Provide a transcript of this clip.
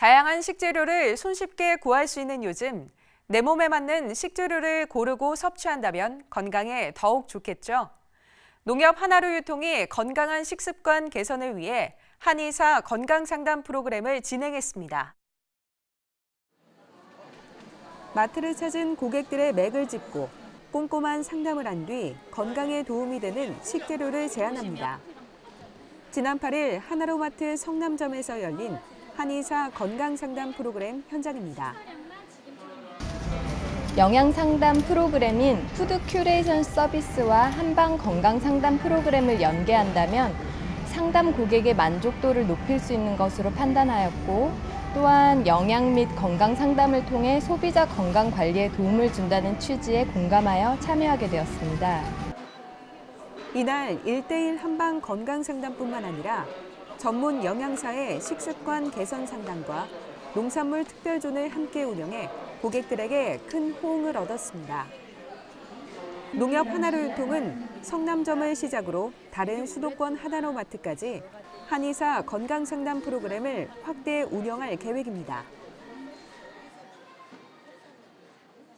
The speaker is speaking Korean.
다양한 식재료를 손쉽게 구할 수 있는 요즘, 내 몸에 맞는 식재료를 고르고 섭취한다면 건강에 더욱 좋겠죠. 농협 하나로 유통이 건강한 식습관 개선을 위해 한의사 건강상담 프로그램을 진행했습니다. 마트를 찾은 고객들의 맥을 짚고 꼼꼼한 상담을 한 뒤 건강에 도움이 되는 식재료를 제안합니다. 지난 8일 하나로마트 성남점에서 열린 한의사 건강상담 프로그램 현장입니다. 영양 상담 프로그램인 푸드 큐레이션 서비스와 한방 건강 상담 프로그램을 연계한다면 상담 고객의 만족도를 높일 수 있는 것으로 판단하였고 또한 영양 및 건강 상담을 통해 소비자 건강 관리에 도움을 준다는 취지에 공감하여 참여하게 되었습니다. 이날 1대1 한방 건강 상담뿐만 아니라 전문 영양사의 식습관 개선 상담과 농산물 특별존을 함께 운영해 고객들에게 큰 호응을 얻었습니다. 농협 하나로 유통은 성남점을 시작으로 다른 수도권 하나로 마트까지 한의사 건강 상담 프로그램을 확대 운영할 계획입니다.